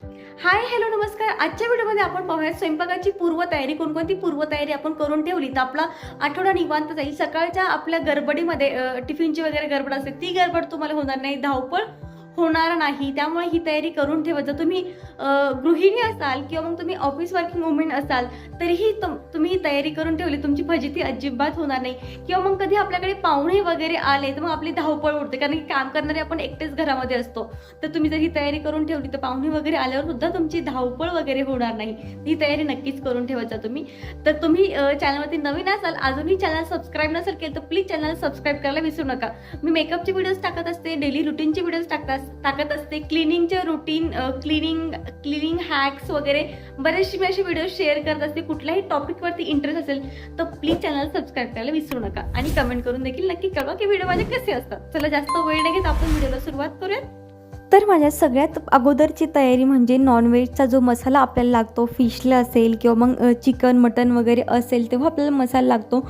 Hi hello नमस्कार. आजच्या व्हिडिओमध्ये आपण पाहूया स्वयंपाकाची पूर्वतयारी. कोणकोणती पूर्वतयारी आपण करून ठेवली? तर आपला आठवडा निवांत जाईल. सकाळच्या आपल्या गडबडीमध्ये टिफिनची वगैरे गडबड असते ती गडबड तुम्हाला होणार नाही. धावपळ होणार नाही. त्यामुळे ही तयारी करून ठेवा. जर तुम्ही गृहिणी असाल किंवा मग तुम्ही ऑफिस वर्किंग वुमेन असाल तरीही तुम तुम्ही ही तयारी करून ठेवली तुमची फजिती अजिबात होणार नाही. किंवा मग कधी आपल्याकडे पाहुणे वगैरे आले तर मग आपली धावपळ उडते. कारण की काम करणारे आपण एकटेच घरामध्ये असतो. तर तुम्ही जर ही तयारी करून ठेवली तर पाहुणे वगैरे आल्यावर सुद्धा तुमची धावपळ वगैरे होणार नाही. ही तयारी नक्कीच करून ठेवायचा तुम्ही. तर तुम्ही चॅनलमध्ये चॅनलवरती नवीन असाल अजूनही चॅनल सबस्क्राईब नसेल केलं तर प्लीज चॅनल सबस्क्राईब करायला विसरू नका. मी मेकअपचे व्हिडिओज टाकत असते डेली रुटीनचे व्हिडिओज टाकत असते टाकत असते क्लिनिंगचे रुटीन क्लिनिंग क्लिनिंग हॅक्स वगैरे बरेचसे मी असे व्हिडिओ शेअर करत असते. कुठल्याही टॉपिकवरती इंटरेस्ट असेल तर प्लीज चॅनल सबस्क्राईब करायला विसरू नका. आणि कमेंट करून देखील नक्की कळवा की व्हिडिओ माझे कसे असतात. चला जास्त वेळ नाही घेत आपण व्हिडिओला सुरुवात करूया तर माझ्या सगळ्यात अगोदरची तयारी म्हणजे नॉनव्हेजचा जो मसाला आपल्याला लागतो फिशला असेल किंवा मग चिकन मटन वगैरे असेल तेव्हा आपल्याला मसाला लागतो.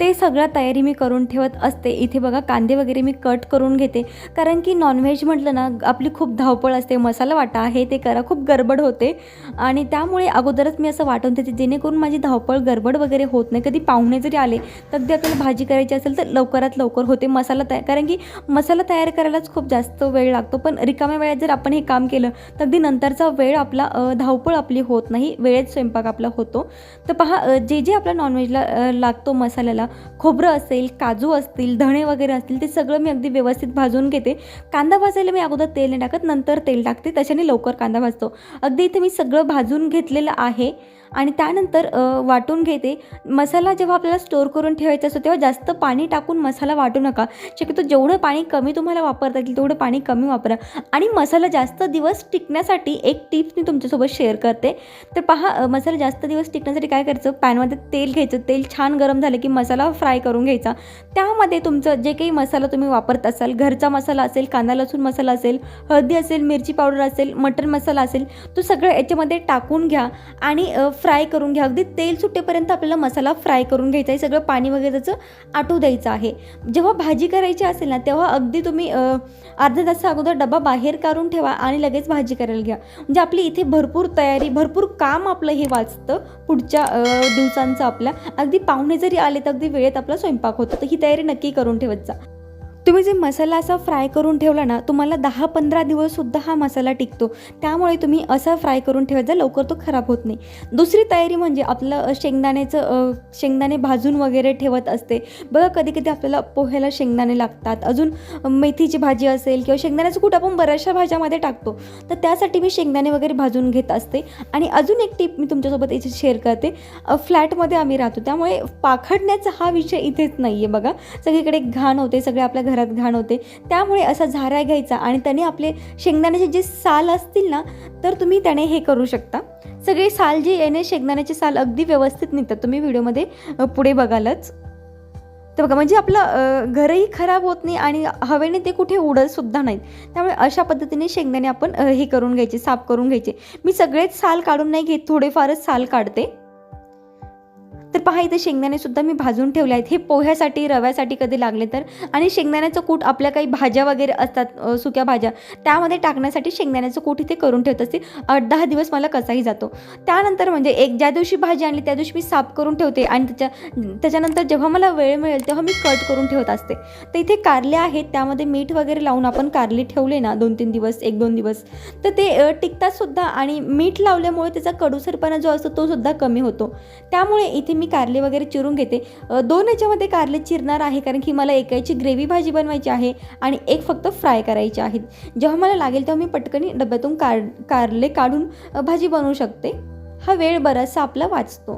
ते सगळ्या तयारी मी करून ठेवत असते. इथे बघा कांदे वगैरे मी कट करून घेते. कारण की नॉनव्हेज म्हटलं ना आपली खूप धावपळ असते. मसाला वाटा आहे ते करा खूप गडबड होते. आणि त्यामुळे अगोदरच मी असं वाटून देते जेणेकरून माझी धावपळ गडबड वगैरे होत नाही. कधी पाहुणे जरी आले तर ते आपल्याला भाजी करायची असेल तर लवकरात लवकर होते मसाला तयार. कारण की मसाला तयार करायलाच खूप जास्त वेळ लागतो. पण रिका रिकाम्या वेळेत जर आपण हे काम केलं तर अगदी नंतरचा वेळ आपला धावपळ आपली होत नाही. वेळेत स्वयंपाक आपला होतो. तर पहा जे जे आपल्या नॉनव्हेजला लागतो मसाल्याला खोबरं असेल काजू असतील धणे वगैरे असतील ते सगळं मी अगदी व्यवस्थित भाजून घेते. कांदा भाजायला मी अगोदर तेल नाही टाकत नंतर तेल टाकते त्याच्याने लवकर कांदा भाजतो. अगदी इथे मी सगळं भाजून घेतलेलं आहे आणि त्यानंतर वाटून घेते. मसाला जेव्हा आपल्याला स्टोअर करून ठेवायचा असतो तेव्हा जास्त पाणी टाकून मसाला वाटू नका. शक्यतो जेवढं पाणी कमी तुम्हाला वापरता येईल तेवढं पाणी कमी वापरा. आणि मसाला जास्त दिवस टिकण्यासाठी एक टिप्स मी तुमच्यासोबत शेअर करते. तर पहा मसाला जास्त दिवस टिकण्यासाठी काय करायचं? पॅनमध्ये तेल घ्यायचं. तेल छान गरम झालं की मसाला फ्राय करून घ्यायचा. त्यामध्ये तुमचं जे काही मसाला तुम्ही वापरत असाल घरचा मसाला असेल कांदा लसूण मसाला असेल हळदी असेल मिरची पावडर असेल मटन मसाला असेल तो सगळं याच्यामध्ये टाकून घ्या आणि फ्राय करून घ्या. अगदी तेल सुटेपर्यंत आपल्याला मसाला फ्राय करून घ्यायचा आहे. सगळं पाणी वगैरे त्याचं आटू द्यायचं आहे. जेव्हा भाजी करायची असेल ना तेव्हा अगदी तुम्ही अर्ध्या तासा अगोदर डबा बाहेर काढून ठेवा आणि लगेच भाजी करायला घ्या. म्हणजे आपली इथे भरपूर तयारी भरपूर काम आपलं हे वाचतं पुढच्या दिवसांचं आपल्या. अगदी पाहुणे जरी आले तर अगदी वेळेत आपला स्वयंपाक होतो. तर ही तयारी नक्की करून ठेवत जा. तुम्ही जे मसाला असा फ्राय करून ठेवला ना तुम्हाला दहा पंधरा दिवससुद्धा हा मसाला टिकतो. त्यामुळे तुम्ही असा फ्राय करून ठेवायचा लवकर तो खराब होत नाही. दुसरी तयारी म्हणजे आपलं शेंगदाण्याचं शेंगदाणे भाजून वगैरे ठेवत असते. बघा कधी कधी आपल्याला पोह्याला शेंगदाणे लागतात. अजून मेथीची भाजी असेल किंवा शेंगदाण्याचं कूट आपण बऱ्याचशा भाज्यामध्ये टाकतो. तर त्यासाठी मी शेंगदाणे वगैरे भाजून घेत असते. आणि अजून एक टिप मी तुमच्यासोबत इथे शेअर करते. फ्लॅटमध्ये आम्ही राहतो. त्यामुळे पाखडण्याचा हा विषय इथेच नाही आहे बघा. सगळीकडे घाण होते सगळे आपल्या घरात घाण होते. त्यामुळे असा झारा घ्यायचा आणि त्याने आपले शेंगदाण्याचे जे साल असतील ना तर तुम्ही त्याने हे करू शकता. सगळे साल जे येणे शेंगदाण्याचे साल अगदी व्यवस्थित निघतात. तुम्ही व्हिडिओमध्ये पुढे बघालच. तर बघा म्हणजे आपलं घरही खराब होत नाही आणि हवेने ते कुठे उडतसुद्धा नाहीत. त्यामुळे अशा पद्धतीने शेंगदाणे आपण हे करून घ्यायचे साफ करून घ्यायचे. मी सगळेच साल काढून नाही घेत थोडेफारच साल काढते. तर पहा इथे शेंगदाणे सुद्धा मी भाजून ठेवले आहेत. हे पोह्यासाठी रव्यासाठी कधी लागले तर. आणि शेंगदाण्याचं कूट आपल्या काही भाज्या वगैरे असतात सुक्या भाज्या त्यामध्ये टाकण्यासाठी शेंगदाण्याचं कूट इथे करून ठेवत असते. आठ दहा दिवस मला कसाही जातो. त्यानंतर म्हणजे एक ज्या दिवशी भाजी आणली त्या दिवशी मी साफ करून ठेवते. आणि त्याच्या त्याच्यानंतर जेव्हा मला वेळ मिळेल तेव्हा मी कट करून ठेवत असते. तर इथे कारले आहेत. त्यामध्ये मीठ वगैरे लावून आपण कारले ठेवले ना दोन तीन दिवस एक दोन दिवस तर ते टिकतात सुद्धा. आणि मीठ लावल्यामुळे त्याचा कडूसरपणा जो असतो तो सुद्धा कमी होतो. त्यामुळे इथे मी मी कारले वगैरे चिरून घेते. दोन याच्यामध्ये कारले चिरणार आहे कारण की मला एकाची ग्रेव्ही भाजी बनवायची आहे आणि एक फक्त फ्राय करायची आहे. जेव्हा मला लागेल तेव्हा मी पटकनी डब्यातून कार कारले काढून भाजी बनवू शकते. हा वेळ बराचसा आपला वाचतो.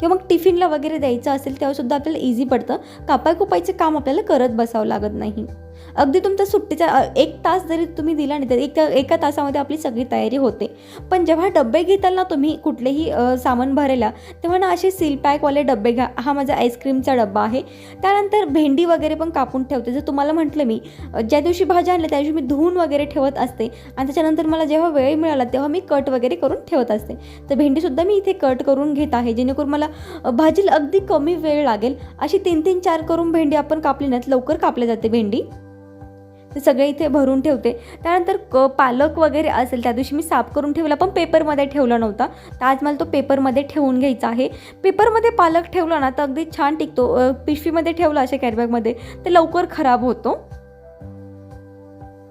किंवा मग टिफिनला वगैरे द्यायचं असेल तेव्हासुद्धा आपल्याला इझी पडतं. कापाय कुपायचं काम आपल्याला करत बसावं लागत नाही. अगदी तुमचा सुट्टीचा एक तास जरी तुम्ही दिला नाही तर एक एका तासामध्ये आपली सगळी तयारी होते. पण जेव्हा डबे घेताल ना तुम्ही कुठलेही सामान भरायला तेव्हा ना असे सील पॅकवाले डबे घ्या. हा माझा आईस्क्रीमचा डब्बा आहे. त्यानंतर भेंडी वगैरे पण कापून ठेवते. जर तुम्हाला म्हटलं मी ज्या दिवशी भाज्या आणल्या त्या दिवशी मी धुवून वगैरे ठेवत असते. आणि त्याच्यानंतर मला जेव्हा वेळ मिळाला तेव्हा मी कट वगैरे करून ठेवत असते. तर भेंडीसुद्धा मी इथे कट करून घेत आहे. जेणेकरून मला भाजीला अगदी कमी वेळ लागेल. अशी तीन तीन चार करून भेंडी आपण कापली नाहीत लवकर कापली जाते भेंडी. ते सगळे इथे भरून ठेवते. त्यानंतर क पालक वगैरे असेल त्या दिवशी मी साफ करून ठेवला पण पेपरमध्ये ठेवला नव्हता. तर आज मला तो पेपरमध्ये ठेवून घ्यायचा आहे. पेपरमध्ये पालक ठेवला ना तर अगदी छान टिकतो. पिशवीमध्ये ठेवला अशा कॅरीबॅगमध्ये ते लवकर खराब होतो.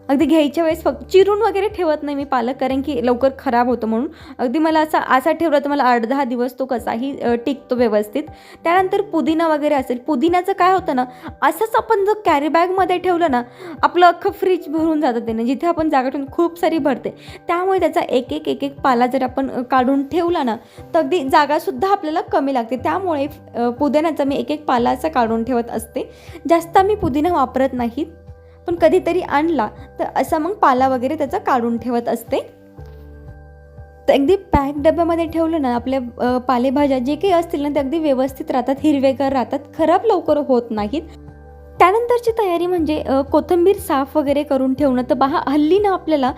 अगदी घ्यायच्या वेळेस फक्त चिरून वगैरे ठेवत नाही मी पालक कारण की लवकर खराब होतं म्हणून. अगदी मला असा असा ठेवला तर मला आठ दहा दिवस तो कसाही टिकतो व्यवस्थित. त्यानंतर पुदिना वगैरे असेल पुदिन्याचं काय होतं ना असंच आपण जर कॅरीबॅगमध्ये ठेवलं ना आपलं अख्खं फ्रीज भरून जातं त्याने जिथे आपण जागा ठेवून खूप सारी भरते. त्यामुळे त्याचा एक एक एक एक पाला जर आपण काढून ठेवला ना तर अगदी जागासुद्धा आपल्याला कमी लागते. त्यामुळे पुदिन्याचा मी एक एक पाला असा काढून ठेवत असते. जास्त आम्ही पुदिना वापरत नाहीत पण कधीतरी आणला तर असा मग पाला वगैरे त्याचा काढून ठेवत असते. तर अगदी पॅक डब्यामध्ये ठेवलं ना आपल्या पालेभाज्या जे काही असतील ना ते अगदी व्यवस्थित राहतात हिरवेगार राहतात खराब लवकर होत नाहीत. त्यानंतरची तयारी म्हणजे कोथंबीर कोथिंबीर साफ वगैरे करून ठेवणं. तर पहा हल्ली ना आपल्याला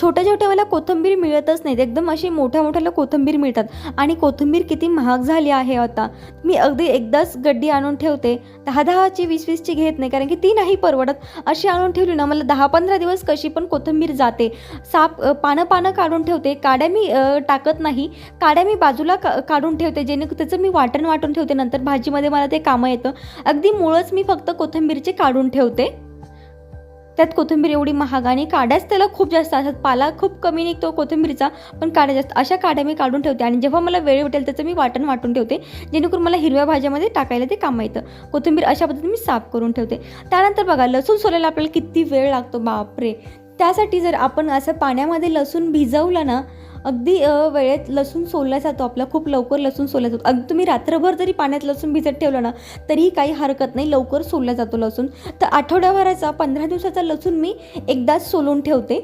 छोट्या छोट्यावाल्या कोथिंबीर मिळतच नाहीत. एकदम अशी मोठ्या मोठ्याला कोथिंबीर मिळतात. आणि कोथिंबीर किती महाग झाली आहे आता. मी अगदी एकदाच गड्डी आणून ठेवते. दहा दहाची वीस वीसची घेत नाही कारण की ती नाही परवडत. अशी आणून ठेवली ना मला दहा पंधरा दिवस कशी पण कोथिंबीर जाते. साप पानं पानं काढून ठेवते. काड्या मी टाकत नाही. काड्या मी बाजूला का काढून ठेवते. जेणे त्याचं मी वाटण वाटून ठेवते. नंतर भाजीमध्ये मला ते कामं येतं. अगदी मुळंच मी फक्त कोथिंबीरचे काढून ठेवते. त्यात कोथिंबीर एवढी महाग आणि काड्याच त्याला खूप जास्त असतात. पाला खूप कमी निघतो कोथिंबीरचा पण काड्या जास्त. अशा काड्या मी काढून ठेवते आणि जेव्हा मला वेळ भेटेल त्याचं मी वाटण वाटून ठेवते जेणेकरून मला हिरव्या भाज्यामध्ये टाकायला ते कामं येतं. कोथिंबीर अशा पद्धतीने मी साफ करून ठेवते. त्यानंतर बघा लसूण सोलायला आपल्याला किती वेळ लागतो बापरे! त्यासाठी जर आपण असं पाण्यामध्ये लसूण भिजवलं ना अगदी वेळेत लसूण सोलला जातो आपला खूप लवकर लसूण सोलला जातो. अगदी तुम्ही रात्रभर जरी पाण्यात लसूण भिजत ठेवलं ना तरीही काही हरकत नाही लवकर सोलला जातो लसूण. तर आठवड्याभराचा पंधरा दिवसाचा लसूण मी एकदाच सोलून ठेवते.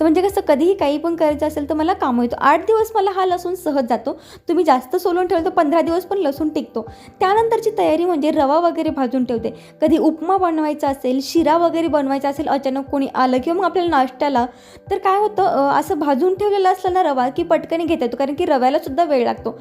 तर म्हणजे कसं कधीही काही पण करायचं असेल तर मला कामं येतो. आठ दिवस मला हा लसूण सहज जातो. तुम्ही जास्त सोलून ठेवलं तर पंधरा दिवस पण लसूण टिकतो. त्यानंतरची तयारी म्हणजे रवा वगैरे भाजून ठेवते. कधी उपमा बनवायचा असेल शिरा वगैरे बनवायचा असेल अचानक कोणी आलं किंवा मग आपल्याला नाश्त्याला तर काय होतं असं भाजून ठेवलेलं असलं ना रवा की पटकन घेता येतो. कारण की रव्याला सुद्धा वेळ लागतो.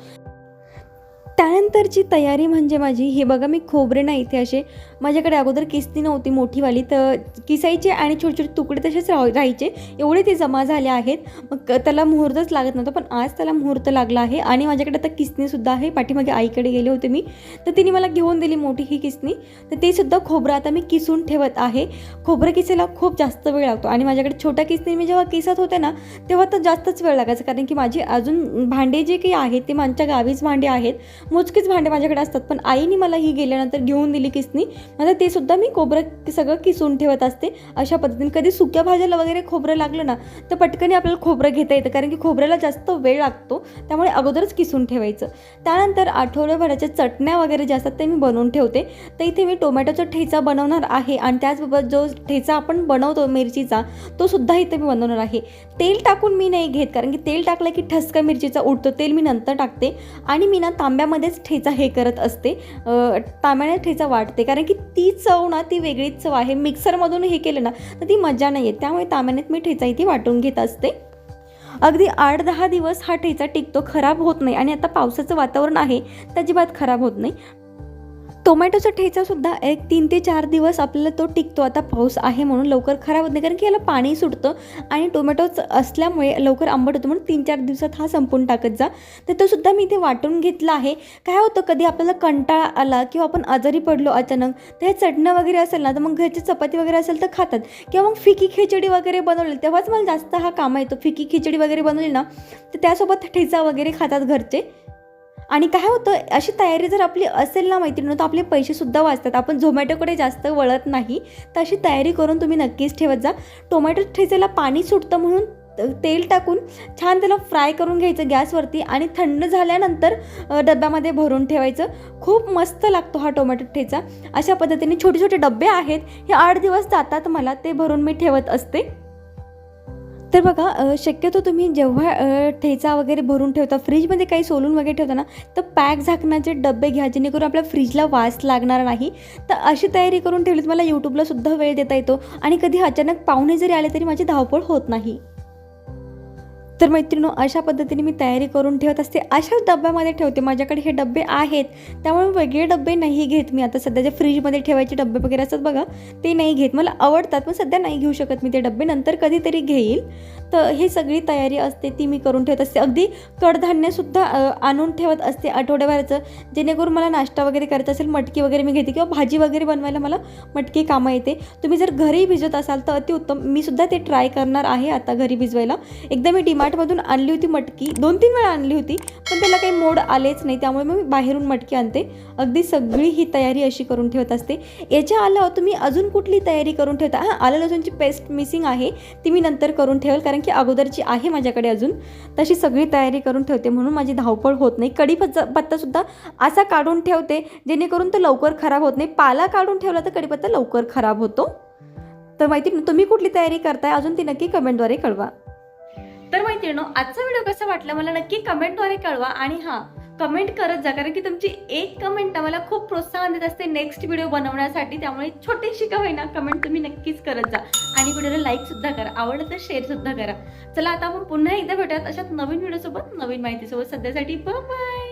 त्यानंतरची तयारी म्हणजे माझी हे बघा मी खोबरे ना इथे असे. माझ्याकडे अगोदर किस्ती नव्हती मोठीवाली तर किसायचे आणि छोटे छोटे तुकडे तसेच राह राहायचे. एवढे ते जमा झाले आहेत. मग त्याला मुहूर्तच लागत नव्हता पण आज त्याला मुहूर्त लागला आहे. आणि माझ्याकडे आता किसनीसुद्धा आहे. पाठीमागे आईकडे गेले होते मी. तर तिने मला घेऊन दिली मोठी ही किसनी तर ते सुद्धा खोबरं आता मी किसून ठेवत आहे. खोबरं किसायला खूप जास्त वेळ लागतो. आणि माझ्याकडे छोट्या किसनी मी जेव्हा किसत होते ना तेव्हा तर जास्तच वेळ लागायचा. कारण की माझी अजून भांडे जे काही आहेत ते माझ्या गावीच भांडे आहेत. मोजकीच भांडे माझ्याकडे असतात पण आईने मला ही गेल्यानंतर घेऊन दिली किसनी. आता ते सुद्धा मी खोबरं सगळं किसून ठेवत असते. अशा पद्धतीने कधी सुक्या भाज्याला वगैरे खोबरं लागलं ना तर पटकन आपल्याला खोबरं घेता येतं कारण की खोबऱ्याला जास्त वेळ लागतो त्यामुळे अगोदरच किसून ठेवायचं. त्यानंतर आठवड्याभराच्या चटण्या वगैरे ज्या असतात ते मी बनवून ठेवते. तर इथे मी टोमॅटोचा ठेचा बनवणार आहे आणि त्याचबरोबर जो ठेचा आपण बनवतो मिरचीचा तो सुद्धा इथे मी बनवणार आहे. तेल टाकून मी नाही घेत कारण की तेल टाकलं की ठसका मिरचीचा उडतो तेल मी नंतर टाकते. आणि मी ना तांब्यामध्ये त्यामध्येच ठेचा हे करत असते. तांब्याने ठेचा वाटते. कारण की ती चव ना ती वेगळीच चव आहे. मिक्सरमधून हे केलं ना तर ती मजा नाही येत. त्यामुळे तांब्यानेच मी ठेचा इथे वाटून घेत असते. अगदी आठ दहा दिवस हा ठेचा टिकतो. खराब होत नाही. आणि आता पावसाचं वातावरण आहे तर अजिबात खराब होत नाही. टोमॅटोचा ठेचासुद्धा एक तीन ते चार दिवस आपल्याला तो टिकतो. आता पाऊस आहे म्हणून लवकर खराब होत नाही. कारण की याला पाणी सुटतं आणि टोमॅटोच असल्यामुळे लवकर आंबट होतं म्हणून तीन चार दिवसात हा संपून टाकत जा. तर तो सुद्धा मी इथे वाटून घेतला आहे. काय होतं कधी आपल्याला कंटाळा आला किंवा आपण आजारी पडलो अचानक तर हे चटणं वगैरे असेल ना तर मग घरची चपाती वगैरे असेल तर खातात. किंवा मग फिकी खिचडी वगैरे बनवली तेव्हाच मला जास्त हा काम येतो. फिकी खिचडी वगैरे बनवली ना तर त्यासोबत ठेचा वगैरे खातात घरचे. आणि काय होतं अशी तयारी जर आपली असेल ना मैत्रिणी तर आपले पैसेसुद्धा वाचतात. आपण झोमॅटोकडे जास्त वळत नाही तर अशी तयारी करून तुम्ही नक्कीच ठेवत जा. टोमॅटो ठेचायला पाणी सुटतं म्हणून त- तेल टाकून छान त्याला फ्राय करून घ्यायचं गॅसवरती आणि थंड झाल्यानंतर डब्यामध्ये भरून ठेवायचं. खूप मस्त लागतो हा टोमॅटो ठेचा. अशा पद्धतीने छोटे छोटे डबे आहेत. हे आठ दिवस जातात मला ते भरून मी ठेवत असते. तर बघा शक्यतो तुम्ही जेव्हा ठेचा वगैरे भरून ठेवता फ्रीजमध्ये काही सोलून वगैरे ठेवता ना तर पॅक झाकण्याचे डबे घ्या जेणेकरून आपल्या फ्रीजला वास लागणार नाही. तर अशी तयारी करून ठेवली तुम्हाला यूट्यूबलासुद्धा यूट्यूबला सुद्धा वेळ देता येतो आणि कधी अचानक पाहुणे जरी आले तरी माझी धावपळ होत नाही. तर मैत्रिणो अशा पद्धतीने मी तयारी करून ठेवत असते. अशाच डब्यामध्ये ठेवते. माझ्याकडे हे डबे आहेत. त्यामुळे वेगळे डबे नाही घेत. मी आता सध्याच्या फ्रीजमध्ये ठेवायचे डबे वगैरे असतात बघा ते नाही घेत. मला आवडतात पण सध्या नाही घेऊ शकत मी ते डबे. नंतर कधीतरी घेईल. तर हे सगळी तयारी असते ती मी करून ठेवत असते. अगदी कडधान्यसुद्धा आणून ठेवत असते आठवड्याभराचं. जेणेकरून मला नाश्ता वगैरे करायचा असेल मटकी वगैरे मी घेते किंवा भाजी वगैरे बनवायला मला मटकी कामं येते. तुम्ही जर घरी भिजत असाल तर अतिउत्तम. मी सुद्धा ते ट्राय करणार आहे आता घरी भिजवायला. एकदा मी डिमार्टमधून आणली होती मटकी. दोन तीन वेळा आणली होती पण त्याला काही मोड आलेच नाही. त्यामुळे मी बाहेरून मटकी आणते. अगदी सगळी ही तयारी अशी करून ठेवत असते. याच्या आलं तुम्ही अजून कुठली तयारी करून ठेवता? हां आलं लसूणची पेस्ट मिसिंग आहे. ती मी नंतर करून ठेवेल कारण कारण की अगोदरची आहे माझ्याकडे अजून तशी सगळी तयारी करून ठेवते म्हणून माझी धावपळ होत नाही. कढीपत्ता पत्तासुद्धा असा काढून ठेवते जेणेकरून तो लवकर खराब होत नाही. पाला काढून ठेवला तर कढीपत्ता लवकर खराब होतो. तर माहिती तुम्ही कुठली तयारी करताय? अजून ती नक्की कमेंटद्वारे कळवा. तर माहिती आजचा व्हिडिओ कसा वाटला? मला नक्की कमेंटद्वारे कळवा. आणि हां कमेंट करत जा कारण की तुमची एक कमेंट आम्हाला खूप प्रोत्साहन देत असते नेक्स्ट व्हिडिओ बनवण्यासाठी. त्यामुळे छोटीशी का होईना कमेंट तुम्ही नक्कीच करत जा. आणि व्हिडिओला लाईक सुद्धा करा आवडलं तर शेअर सुद्धा करा. चला आता आपण पुन्हा एकदा भेटूयात अशाच नवीन व्हिडिओसोबत नवीन माहितीसोबत. सध्यासाठी बाय